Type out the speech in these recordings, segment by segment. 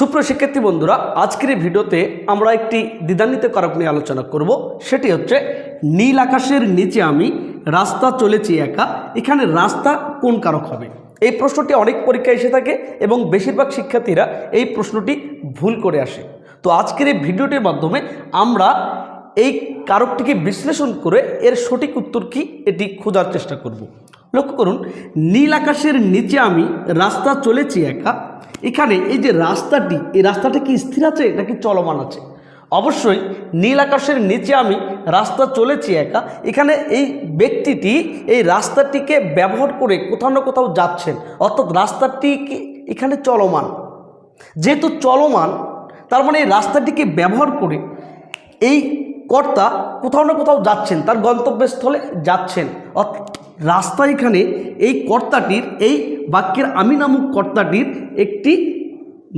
সুপ্রিয় শিক্ষার্থী বন্ধুরা, আজকের ভিডিওতে আমরা একটি দ্বিধান্বিত কারক নিয়ে আলোচনা করব। সেটি হচ্ছে, নীল আকাশের নিচে আমি রাস্তা চলেছি একা, এখানে রাস্তা কোন কারক হবে? এই প্রশ্নটি অনেক পরীক্ষায় এসে থাকে এবং বেশিরভাগ শিক্ষার্থীরা এই প্রশ্নটি ভুল করে আসে। তো আজকের এই ভিডিওটির মাধ্যমে আমরা এই কারকটিকে বিশ্লেষণ করে এর সঠিক উত্তর কি এটি খোঁজার চেষ্টা করব। লক্ষ্য করুন, নীল আকাশের নিচে আমি রাস্তা চলেছি একা এখানে এই যে রাস্তাটি, এই রাস্তাটা কি স্থির আছে নাকি চলমান আছে? অবশ্যই নীল আকাশের নিচে আমি রাস্তা চলেছি একা। এখানে এই ব্যক্তিটি এই রাস্তাটিকে ব্যবহার করে কোথাও না কোথাও যাচ্ছেন। অর্থাৎ রাস্তাটি কি এখানে চলমান? যেহেতু চলমান, তার মানে এই রাস্তাটিকে ব্যবহার করে এই কর্তা কোথাও না কোথাও যাচ্ছেন, তার গন্তব্যস্থলে যাচ্ছেন। রাস্তা এখানে এই কর্তাটির, এই বাক্যের আমি নামক কর্তাটির একটি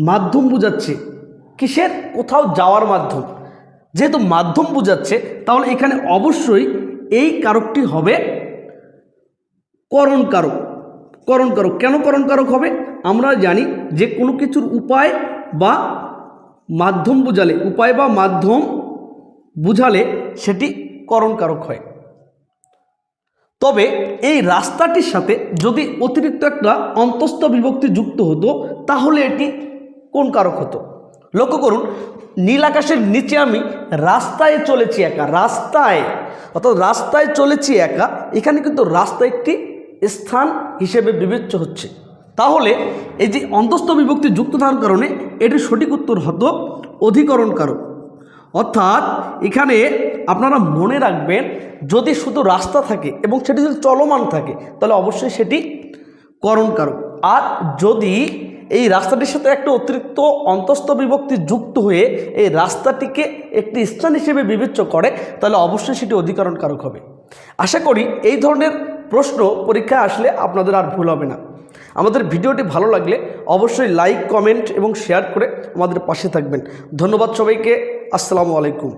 মাধ্যম বোঝাচ্ছে। কিসের? কোথাও যাওয়ার মাধ্যম। যেহেতু মাধ্যম বোঝাচ্ছে, তাহলে এখানে অবশ্যই এই কারকটি হবে করণ কারক করণ কারক কেন করণ কারক হবে? আমরা জানি যে কোনো কিছুর উপায় বা মাধ্যম বোঝালে, উপায় বা মাধ্যম বুঝালে সেটি করণ কারক হয়। তবে এই রাস্তাটির সাথে যদি অতিরিক্ত একটা অন্তস্থ বিভক্তি যুক্ত হতো, তাহলে এটি কোন কারক হতো? লক্ষ্য করুন, নীল আকাশের নিচে আমি রাস্তায় চলেছি একা, রাস্তায়। অর্থাৎ রাস্তায় চলেছি একা, এখানে কিন্তু রাস্তা একটি স্থান হিসেবে বিবেচ্য হচ্ছে। তাহলে এই যে অন্তস্থ বিভক্তি যুক্ত থাকার কারণে এটির সঠিক উত্তর হতো অধিকরণ কারক। অর্থাৎ এখানে আপনারা মনে রাখবেন, যদি শুধু রাস্তা থাকে এবং সেটি যদি চলমান থাকে, তাহলে অবশ্যই সেটি করণকারক। আর যদি এই রাস্তাটির সাথে একটা অতিরিক্ত অন্তস্থ বিভক্তি যুক্ত হয়ে এই রাস্তাটিকে একটি স্থান হিসেবে বিবেচ্য করে, তাহলে অবশ্যই সেটি অধিকরণ কারক হবে। আশা করি এই ধরনের প্রশ্ন পরীক্ষায় আসলে আপনাদের আর ভুল হবে না। আমাদের ভিডিওটি ভালো লাগলে অবশ্যই লাইক, কমেন্ট এবং শেয়ার করে আমাদের পাশে থাকবেন। ধন্যবাদ সবাইকে। আসসালামু আলাইকুম